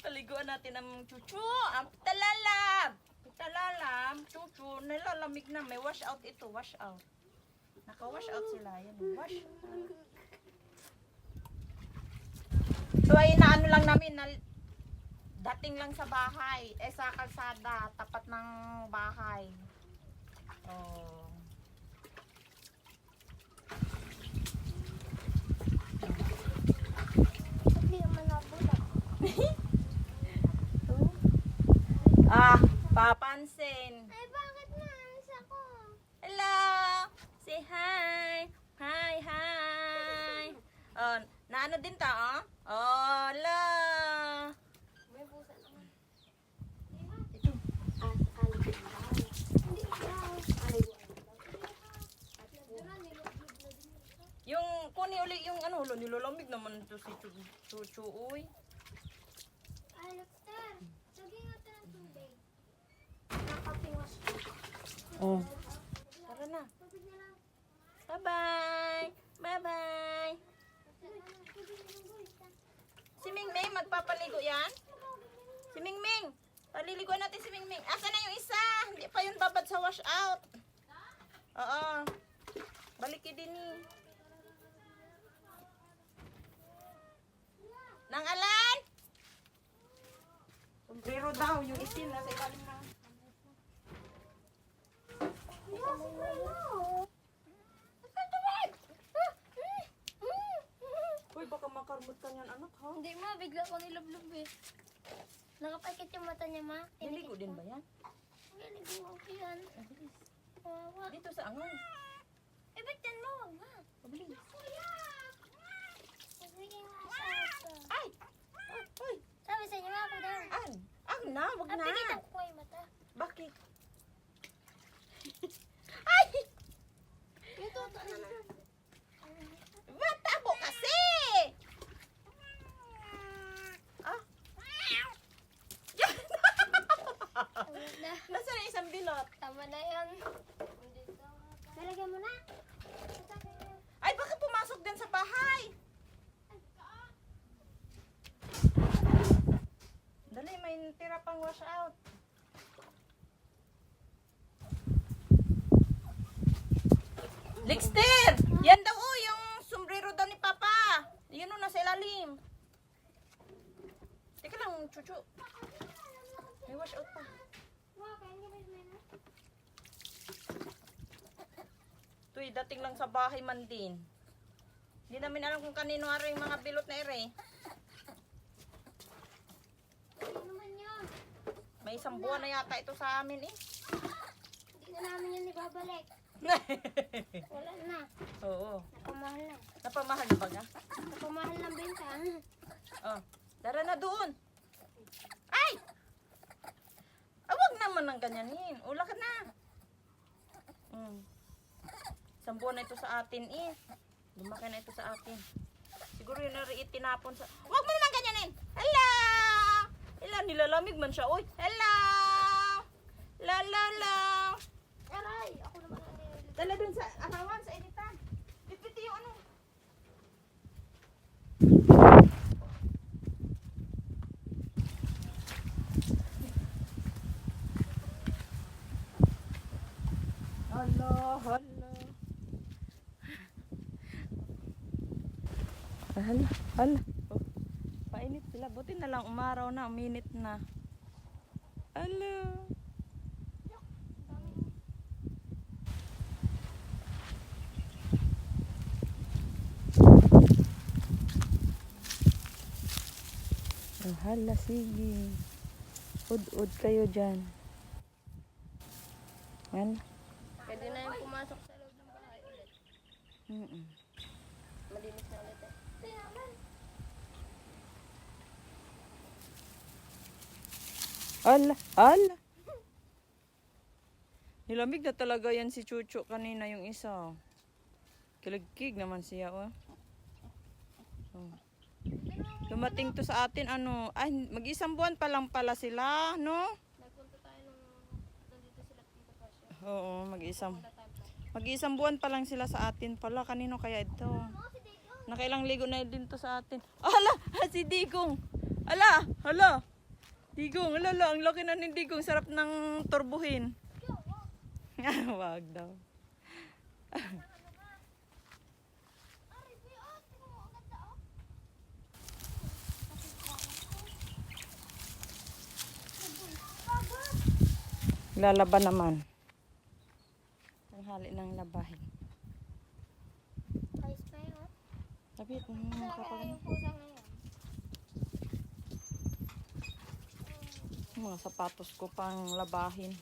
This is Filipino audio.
Paliguan natin ang chuchu. Ang talalam. Talalam. Chuchu. Nilalamig na. May wash out ito. Wash out. Naka-wash out sila. Yan. Wash out. So ay naano lang namin na dating lang sa bahay. Eh sa kalsada. Tapat ng bahay. Oh. Hindi naman nabulak. Ah, papansin. Ay, bakit naalis ako? Hello! Say hi! Hi, hi! Oh, naano din ta, oh? Oh, la! May pusa naman. Ito. Ah, alay. Hindi ikaw. Alay. Yung, kuni uli yung ano, lo, nilalamig naman ito si Chu- Chuchu, uy. Ay, Lobster. Lagyan natin ng tubig. Nakapingas ko. Oh. Tara na. Bye-bye! Bye-bye! Tubig na lang, boy. Si Mingming, magpapaligo yan? Si Mingming! Paliliguan natin si Mingming. Asa na yung isa? Hindi pa yun babad sa wash out. Oo. Balik din eh. Nang alan? Sombrero daw, yung itim nasa ilalim na. Yes, Baka makarmot ka niyan anak ha? Hindi ma, bigla ko nilublog eh. Nakapakit yung mata niya ma. Niligo din ba yan? Niligo ko yan. Wawa. Dito sa angon. Eh, ba't yan mo? Ma. Mabilis. Kuya! Sige nga sa ato. Ay! Ah, Uy! Sabi sa inyo ako daw. An! Ang na, wag na. pinita ko yung mata. Bakit? Ay! Ito, ito na na. Matabo kasi! Ah? Tama na. Nasaan ang isang bilot? Tama na yan. Nalagyan mo na. Ay, bakit pumasok din sa bahay? May tira pang wash out. Dexter! Yan daw oh, yung sombrero daw ni Papa. Yun o, nasa ilalim. Teka lang, chuchu. May wash out pa. Tuy, dating lang sa bahay man din. Hindi namin alam kung kanino araw yung mga bilot na ere. Ano naman? May isang buwan na yata ito sa amin eh. Hindi na namin yan ibabalik. Wala na. Oo. Napamahal na. Napamahal na ba nga? Napamahal ng benta. Oh. Tara na doon. Ay! Awag naman ng ganyanin. Ula ka na. Mm. Isang buwan na ito sa atin eh. Lumaki na ito sa atin. Siguro yun na rin itinapon sa... Huwag mo naman ganyanin! Hello! Hello, nilalamig man siya. Uy, hello! La la la! Aray! Ako naman ang nililito. Dala dun sa arawan, sa editan. Pipiti yung ano. Hala, hala. Hala, hala. Painit sila. Buti na lang umaraw na, uminit na. Hala. Oh, hala, sige. Ud-ud kayo dyan. Yan. Pwede na yung pumasok sa loob ng bahay. Mm-mm. Malinis na ulit eh. Ala, ala. Nilamig na talaga yan si Chucho kanina yung isa. Kiligkig naman siya, oh. oh. Dumating to sa atin, ano, ay, mag-isang buwan pa lang pala sila, no? Nagpunta tayo nung nandito sila dito pa siya. Oo, mag-isang, mag-isang buwan pa lang sila sa atin pala. Kanino kaya ito? Nakailang ligo na din to sa atin. Ala, si Digong. Ala, hala. Digong, alala, ang laki na ni Digong. Sarap ng turbuhin. Wag daw. Lalaban naman. Tanghali ng labahin. Ayos pa yun. oh. Mm, Saan kaya kapag yung pusa ngayon? Mga sapatos ko pang labahin.